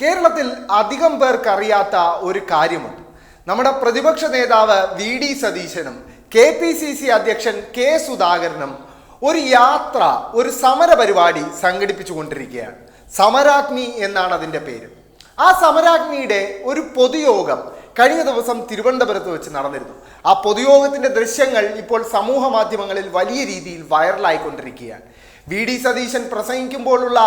കേരളത്തിൽ അധികം പേർക്കറിയാത്ത ഒരു കാര്യമുണ്ട്. നമ്മുടെ പ്രതിപക്ഷ നേതാവ് വി ഡി സതീശനും കെ പി സി സി അധ്യക്ഷൻ കെ സുധാകരനും ഒരു യാത്ര ഒരു സമര പരിപാടി സംഘടിപ്പിച്ചുകൊണ്ടിരിക്കുകയാണ് സമരാഗ്നി എന്നാണ് അതിന്റെ പേര്. ആ സമരാഗ്നിയുടെ ഒരു പൊതുയോഗം കഴിഞ്ഞ ദിവസം തിരുവനന്തപുരത്ത് വെച്ച് നടന്നിരുന്നു. ആ പൊതുയോഗത്തിന്റെ ദൃശ്യങ്ങൾ ഇപ്പോൾ സമൂഹ മാധ്യമങ്ങളിൽ വലിയ രീതിയിൽ വൈറലായിക്കൊണ്ടിരിക്കുകയാണ്. വി ഡി സതീശൻ പ്രസംഗിക്കുമ്പോഴുള്ള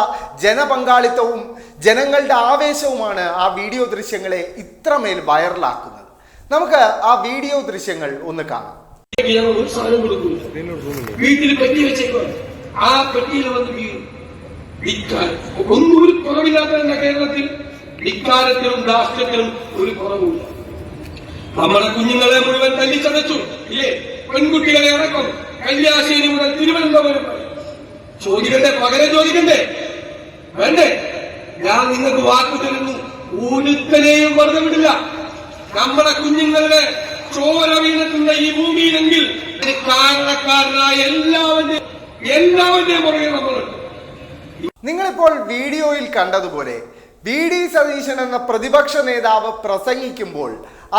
ജനപങ്കാളിത്തവും ജനങ്ങളുടെ ആവേശവുമാണ് ആ വീഡിയോ ദൃശ്യങ്ങളെ ഇത്രമേൽ വൈറലാക്കുന്നത്. നമുക്ക് ആ വീഡിയോ ദൃശ്യങ്ങൾ ഒന്ന് കാണാം. വീട്ടിൽ പെട്ടി ആ പെട്ടിയിൽ വന്ന് വീഴും ഒന്നും ഒരു കുറവില്ലാത്ത കേരളത്തിൽ ഇക്കാലത്തിലും രാഷ്ട്രത്തിലും ഒരു കുറവുമില്ല. നമ്മുടെ കുഞ്ഞുങ്ങളെ മുഴുവൻ തല്ലിച്ചതച്ചു. ഇല്ലേ? പെൺകുട്ടികളെ അടക്കം. കല്യാശ്ശേരി മുതൽ തിരുവനന്തപുരം. ചോദിക്കണ്ടേ? പകരം ചോദിക്കണ്ടേ? വേണ്ടേ? ഞാൻ നിങ്ങൾക്ക് വാക്കു തരുന്നു ഒരുത്തനെയും വെറുതെ വിടില്ല. നമ്മുടെ കുഞ്ഞുങ്ങളുടെ ചോര വീണിട്ടുള്ള ഈ ഭൂമിയിലെങ്കിൽ കാരണക്കാരനായ എല്ലാവരുടെയും എല്ലാവരുടെയും പുറകെ നമ്മളുണ്ട് നിങ്ങളിപ്പോൾ വീഡിയോയിൽ കണ്ടതുപോലെ വി ഡി സതീശൻ എന്ന പ്രതിപക്ഷ നേതാവ് പ്രസംഗിക്കുമ്പോൾ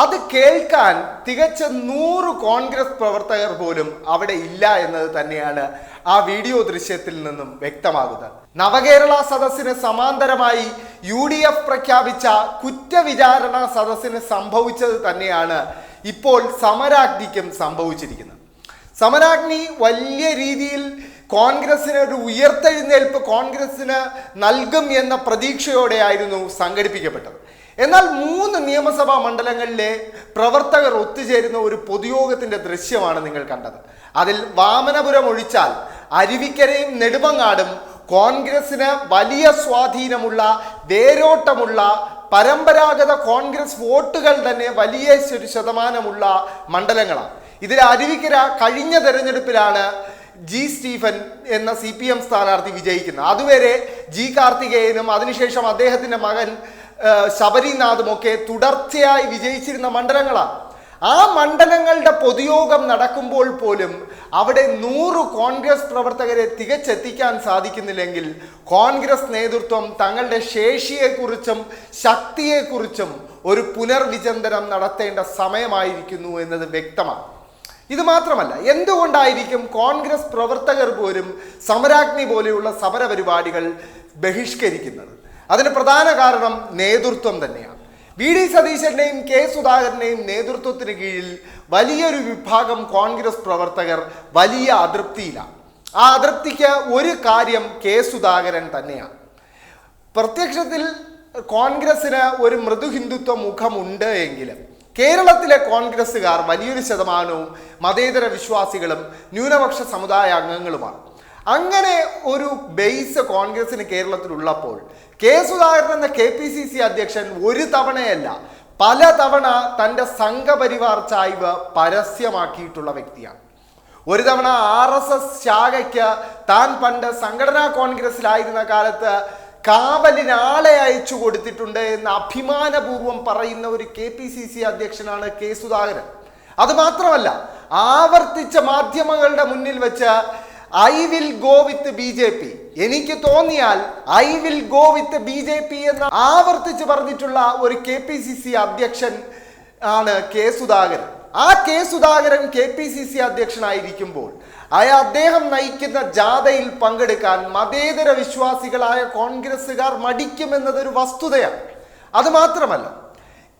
അത് കേൾക്കാൻ തികച്ച നൂറ് കോൺഗ്രസ് പ്രവർത്തകർ പോലും അവിടെ ഇല്ല എന്നത് തന്നെയാണ് ആ വീഡിയോ ദൃശ്യത്തിൽ നിന്നും വ്യക്തമാകുന്നത്. നവകേരള സദസ്സിന് സമാന്തരമായി യു ഡി എഫ് പ്രഖ്യാപിച്ച കുറ്റവിചാരണ സദസ്സിന് സംഭവിച്ചത് തന്നെയാണ് ഇപ്പോൾ സമരാഗ്നിക്കും സംഭവിച്ചിരിക്കുന്നത്. സമരാഗ്നി വലിയ രീതിയിൽ കോൺഗ്രസിന് ഒരു ഉയർത്തെഴുന്നേൽപ്പ് കോൺഗ്രസിന് നൽകും എന്ന പ്രതീക്ഷയോടെയായിരുന്നു സംഘടിപ്പിക്കപ്പെട്ടത്. എന്നാൽ മൂന്ന് നിയമസഭാ മണ്ഡലങ്ങളിലെ പ്രവർത്തകർ ഒത്തുചേരുന്ന ഒരു പൊതുയോഗത്തിന്റെ ദൃശ്യമാണ് നിങ്ങൾ കണ്ടത്. അതിൽ വാമനപുരം ഒഴിച്ചാൽ അരുവിക്കരയും നെടുമങ്ങാടും കോൺഗ്രസിന് വലിയ സ്വാധീനമുള്ള വേരോട്ടമുള്ള പരമ്പരാഗത കോൺഗ്രസ് വോട്ടുകൾ തന്നെ വലിയ ഒരു ശതമാനമുള്ള മണ്ഡലങ്ങളാണ്. ഇതിൽ അരുവിക്കര കഴിഞ്ഞ തെരഞ്ഞെടുപ്പിലാണ് ജി സ്റ്റീഫൻ എന്ന സി പി എം സ്ഥാനാർത്ഥി വിജയിക്കുന്നത്. അതുവരെ ജി കാർത്തികേയനും അതിനുശേഷം അദ്ദേഹത്തിന്റെ മകൻ ശബരിനാഥും ഒക്കെ തുടർച്ചയായി വിജയിച്ചിരുന്ന മണ്ഡലങ്ങളാണ്. ആ മണ്ഡലങ്ങളുടെ പൊതുയോഗം നടക്കുമ്പോൾ പോലും അവിടെ നൂറ് കോൺഗ്രസ് പ്രവർത്തകരെ തികച്ചെത്തിക്കാൻ സാധിക്കുന്നില്ലെങ്കിൽ കോൺഗ്രസ് നേതൃത്വം തങ്ങളുടെ ശേഷിയെക്കുറിച്ചും ശക്തിയെക്കുറിച്ചും ഒരു പുനർവിചിന്തനം നടത്തേണ്ട സമയമായിരിക്കുന്നു എന്നത് വ്യക്തമാണ്. ഇത് മാത്രമല്ല എന്തുകൊണ്ടായിരിക്കും കോൺഗ്രസ് പ്രവർത്തകർ പോലും സമരാഗ്നി പോലെയുള്ള സമര പരിപാടികൾ ബഹിഷ്കരിക്കുന്നത്? അതിന് പ്രധാന കാരണം നേതൃത്വം തന്നെയാണ്. വി ഡി സതീശന്റെയും കെ സുധാകരന്റെയും നേതൃത്വത്തിന് കീഴിൽ വലിയൊരു വിഭാഗം കോൺഗ്രസ് പ്രവർത്തകർ വലിയ അതൃപ്തിയിലാണ്. ആ അതൃപ്തിക്ക് ഒരു കാര്യം കെ സുധാകരൻ തന്നെയാണ്. പ്രത്യക്ഷത്തിൽ കോൺഗ്രസിന് ഒരു മൃദു ഹിന്ദുത്വ മുഖമുണ്ട് എങ്കിലും കേരളത്തിലെ കോൺഗ്രസ്സുകാർ വലിയൊരു ശതമാനവും മതേതര വിശ്വാസികളും ന്യൂനപക്ഷ സമുദായ അംഗങ്ങളുമാണ്. അങ്ങനെ ഒരു ബേസ് കോൺഗ്രസിന് കേരളത്തിലുള്ളപ്പോൾ കെ സുധാകരൻ എന്ന കെ പി സി സി അധ്യക്ഷൻ ഒരു തവണയല്ല പല തവണ തന്റെ സംഘപരിവാർ ചായ്വ് പരസ്യമാക്കിയിട്ടുള്ള വ്യക്തിയാണ്. ഒരു തവണ ആർ എസ് എസ് ശാഖയ്ക്ക് താൻ പണ്ട് സംഘടനാ കോൺഗ്രസിലായിരുന്ന കാലത്ത് കാവലിന് ആളെ അയച്ചു കൊടുത്തിട്ടുണ്ട് എന്ന് അഭിമാനപൂർവം പറയുന്ന ഒരു കെ പി സി സി അധ്യക്ഷനാണ് കെ സുധാകരൻ. അത് മാത്രമല്ല ആവർത്തിച്ച മാധ്യമങ്ങളുടെ മുന്നിൽ വെച്ച് I will go with B J P. എനിക്ക് തോന്നിയാൽ I will go with B J P എന്ന് ആവർത്തിച്ച് പറഞ്ഞിട്ടുള്ള ഒരു കെ പി സി സി അധ്യക്ഷൻ ആണ് കെ സുധാകരൻ. ആ K Sudhakaran K P C C അധ്യക്ഷനായിരിക്കുമ്പോൾ അയാൾ അദ്ദേഹം നയിക്കുന്ന ജാഥയിൽ പങ്കെടുക്കാൻ മതേതര വിശ്വാസികളായ കോൺഗ്രസ്സുകാർ മടിക്കുമെന്നതൊരു വസ്തുതയാണ്. അത് മാത്രമല്ല ക-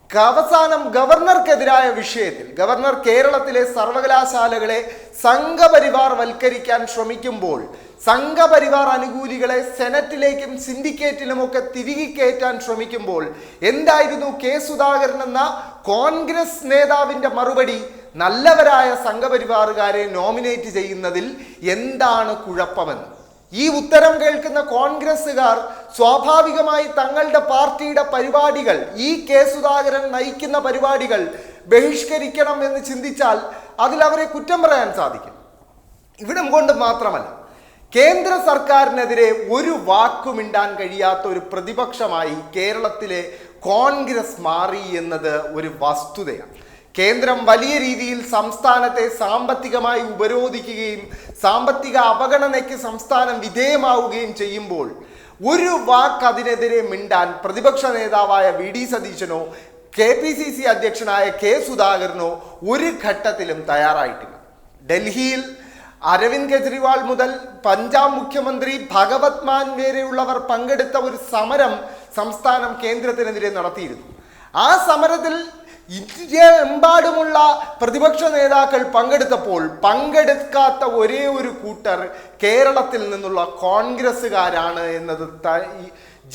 അവസാനം ഗവർണർക്കെതിരായ വിഷയത്തിൽ ഗവർണർ കേരളത്തിലെ സർവകലാശാലകളെ സംഘപരിവാർ വൽക്കരിക്കാൻ ശ്രമിക്കുമ്പോൾ സംഘപരിവാർ അനുകൂലികളെ സെനറ്റിലേക്കും സിൻഡിക്കേറ്റിലും ഒക്കെ തിരികെ കയറ്റാൻ ശ്രമിക്കുമ്പോൾ എന്തായിരുന്നു കെ സുധാകരൻ എന്ന കോൺഗ്രസ് നേതാവിന്റെ മറുപടി? നല്ലവരായ സംഘപരിവാറുകാരെ നോമിനേറ്റ് ചെയ്യുന്നതിൽ എന്താണ് കുഴപ്പമെന്ന്? ഈ ഉത്തരം കേൾക്കുന്ന കോൺഗ്രസ്സുകാർ സ്വാഭാവികമായി തങ്ങളുടെ പാർട്ടിയുടെ പരിപാടികൾ ഈ കെ സുധാകരൻ നയിക്കുന്ന പരിപാടികൾ ബഹിഷ്കരിക്കണം എന്ന് ചിന്തിച്ചാൽ അതിൽ അവരെ കുറ്റം പറയാൻ സാധിക്കും. ഇവിടം കൊണ്ട് മാത്രമല്ല കേന്ദ്ര സർക്കാരിനെതിരെ ഒരു വാക്കുമിണ്ടാൻ കഴിയാത്ത ഒരു പ്രതിപക്ഷമായി കേരളത്തിലെ കോൺഗ്രസ് മാറി എന്നത് ഒരു വസ്തുതയാണ്. കേന്ദ്രം വലിയ രീതിയിൽ സംസ്ഥാനത്തെ സാമ്പത്തികമായി ഉപരോധിക്കുകയും സാമ്പത്തിക അവഗണനയ്ക്ക് സംസ്ഥാനം വിധേയമാവുകയും ചെയ്യുമ്പോൾ ഒരു വാക്ക് അതിനെതിരെ മിണ്ടാൻ പ്രതിപക്ഷ നേതാവായ വി ഡി സതീശനോ കെ പി സി സി അധ്യക്ഷനായ കെ സുധാകരനോ ഒരു ഘട്ടത്തിലും തയ്യാറായിട്ടില്ല. ഡൽഹിയിൽ അരവിന്ദ് കെജ്രിവാൾ മുതൽ പഞ്ചാബ് മുഖ്യമന്ത്രി ഭഗവത് മാൻ വരെയുള്ളവർ പങ്കെടുത്ത ഒരു സമരം സംസ്ഥാനം കേന്ദ്രത്തിനെതിരെ നടത്തിയിരുന്നു. ആ സമരത്തിൽ ഇന്ത്യയെമ്പാടുമുള്ള പ്രതിപക്ഷ നേതാക്കൾ പങ്കെടുത്തപ്പോൾ പങ്കെടുക്കാത്ത ഒരേ ഒരു കൂട്ടർ കേരളത്തിൽ നിന്നുള്ള കോൺഗ്രസ്സുകാരാണ് എന്നത്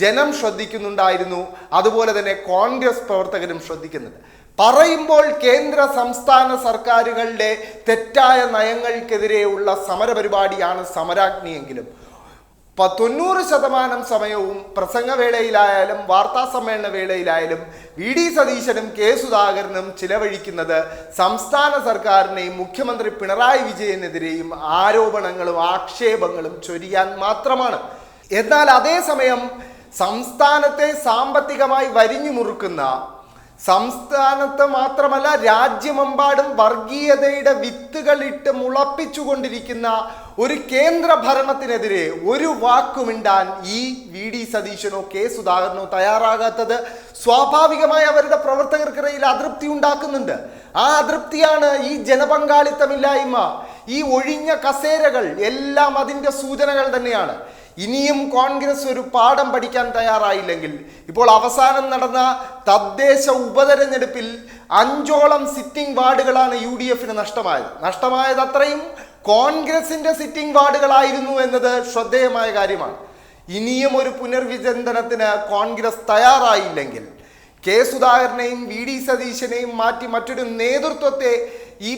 ജനം ശ്രദ്ധിക്കുന്നുണ്ടായിരുന്നു. അതുപോലെ തന്നെ കോൺഗ്രസ് പ്രവർത്തകരും ശ്രദ്ധിക്കുന്നുണ്ട്. പറയുമ്പോൾ കേന്ദ്ര സംസ്ഥാന സർക്കാരുകളുടെ തെറ്റായ നയങ്ങൾക്കെതിരെയുള്ള സമരപരിപാടിയാണ് സമരാഗ്നിയെങ്കിലും തൊണ്ണൂറ് ശതമാനം സമയവും പ്രസംഗവേളയിലായാലും വാർത്താ സമ്മേളന വേളയിലായാലും വി ഡി സതീശനും കെ സുധാകരനും ചിലവഴിക്കുന്നത് സംസ്ഥാന സർക്കാരിനെയും മുഖ്യമന്ത്രി പിണറായി വിജയനെതിരെയും ആരോപണങ്ങളും ആക്ഷേപങ്ങളും ചൊരിയാൻ മാത്രമാണ്. എന്നാൽ അതേസമയം സംസ്ഥാനത്തെ സാമ്പത്തികമായി വരിഞ്ഞു മുറുക്കുന്ന സംസ്ഥാനത്ത് മാത്രമല്ല രാജ്യമെമ്പാടും വർഗീയതയുടെ വിത്തുകളിട്ട് മുളപ്പിച്ചുകൊണ്ടിരിക്കുന്ന ഒരു കേന്ദ്ര ഭരണത്തിനെതിരെ ഒരു വാക്കുമിണ്ടാൻ ഈ വി ഡി സതീശനോ കെ സുധാകരനോ തയ്യാറാകാത്തത് സ്വാഭാവികമായി അവരുടെ പ്രവർത്തകർക്കിടയിൽ അതൃപ്തി ഉണ്ടാക്കുന്നുണ്ട്. ആ അതൃപ്തിയാണ് ഈ ജനപങ്കാളിത്തമില്ലായ്മ ഈ ഒഴിഞ്ഞ കസേരകൾ എല്ലാം അതിന്റെ സൂചനകൾ തന്നെയാണ്. ഇനിയും കോൺഗ്രസ് ഒരു പാഠം പഠിക്കാൻ തയ്യാറായില്ലെങ്കിൽ ഇപ്പോൾ അവസാനം നടന്ന തദ്ദേശ ഉപതെരഞ്ഞെടുപ്പിൽ അഞ്ചോളം സിറ്റിംഗ് വാർഡുകളാണ് യു ഡി എഫിന് നഷ്ടമായത്. നഷ്ടമായത് അത്രയും കോൺഗ്രസിന്റെ സിറ്റിംഗ് വാർഡുകളായിരുന്നു എന്നത് ശ്രദ്ധേയമായ കാര്യമാണ്. ഇനിയും ഒരു പുനർവിചിന്തനത്തിന് കോൺഗ്രസ് തയ്യാറായില്ലെങ്കിൽ കെ സുധാകരനെയും വി ഡി സതീശനെയും മാറ്റി മറ്റൊരു നേതൃത്വത്തെ ഈ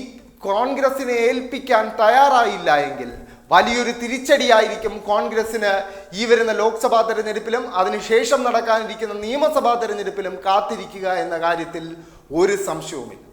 കോൺഗ്രസിനെ ഏൽപ്പിക്കാൻ തയ്യാറായില്ല എങ്കിൽ വലിയൊരു തിരിച്ചടിയായിരിക്കും കോൺഗ്രസിന് ഈ വരുന്ന ലോക്സഭാ തെരഞ്ഞെടുപ്പിലും അതിനുശേഷം നടക്കാനിരിക്കുന്ന നിയമസഭാ തെരഞ്ഞെടുപ്പിലും കാത്തിരിക്കുക എന്ന കാര്യത്തിൽ ഒരു സംശയവുമില്ല.